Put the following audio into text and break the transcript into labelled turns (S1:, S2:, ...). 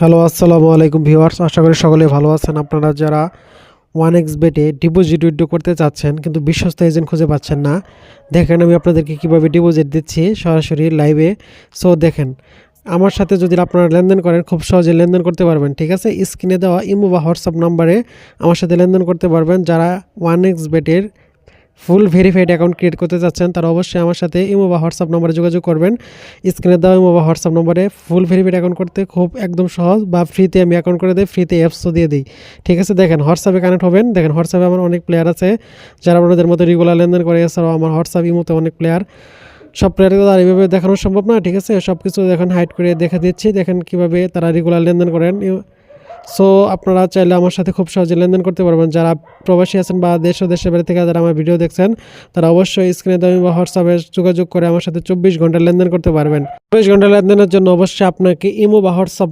S1: Hello, আসসালামু আলাইকুম viewers. আশা করি সকলে ভালো আছেন। আপনারা যারা ওয়ান এক্স বেটে ডিপোজিট উইথড্র করতে চাচ্ছেন, কিন্তু বিশ্বস্ত এজেন্ট খুঁজে পাচ্ছেন না, দেখেন আমি আপনাদেরকে কীভাবে ডিপোজিট দিচ্ছি সরাসরি লাইভে সো দেখেন, আমার সাথে যদি আপনারা লেনদেন করেন, খুব সহজে লেনদেন করতে পারবেন, ঠিক আছে? স্ক্রিনে দেওয়া ইমো বা হোয়াটসঅ্যাপ নাম্বারে আমার সাথে লেনদেন করতে পারবেন। যারা ওয়ান এক্স বেটের ফুল ভেরিফাইড অ্যাকাউন্ট ক্রিয়েট করতে চাচ্ছেন, তারা অবশ্যই আমার সাথে ইমো বা হোয়াটসঅ্যাপ নম্বরে যোগাযোগ করবেন। স্ক্রিনে দেওয়া ইমো বা হোয়াটসঅ্যাপ নম্বরে ফুল ভেরিফাইড অ্যাকাউন্ট করতে খুব একদম সহজ বা ফ্রিতে আমি অ্যাকাউন্ট করে দিই, ফ্রিতে অ্যাপসও দিয়ে দিই। ঠিক আছে, দেখেন হোয়াটসঅ্যাপে কানেক্ট হবেন। দেখেন হোয়াটসঅ্যাপে আমার অনেক প্লেয়ার আছে, যারা আপনাদের মতো রেগুলার লেনদেন করে, এছাড়াও আমার হোয়াটসঅ্যাপ, ইমোতে অনেক প্লেয়ার। সব প্লেয়ারকে তো আর এইভাবে দেখানো সম্ভব না, ঠিক আছে? সব কিছু দেখেন হাইড করে দেখা দিচ্ছি। দেখেন কীভাবে তারা রেগুলার লেনদেন করেন। সো আপনারা চাইলে আমার সাথে খুব সহজে লেনদেন করতে পারবেন। যারা প্রবাসী আছেন বা দেশ ও দেশের বাড়ি থেকে যারা আমার ভিডিও দেখছেন, তারা অবশ্যই স্ক্রিনে দামি বা হোয়াটসঅ্যাপে যোগাযোগ করে আমার সাথে চব্বিশ ঘণ্টা লেনদেন করতে পারবেন। চব্বিশ ঘণ্টা লেনদেনের জন্য অবশ্যই আপনাকে ইমো বা হোয়াটসঅ্যাপ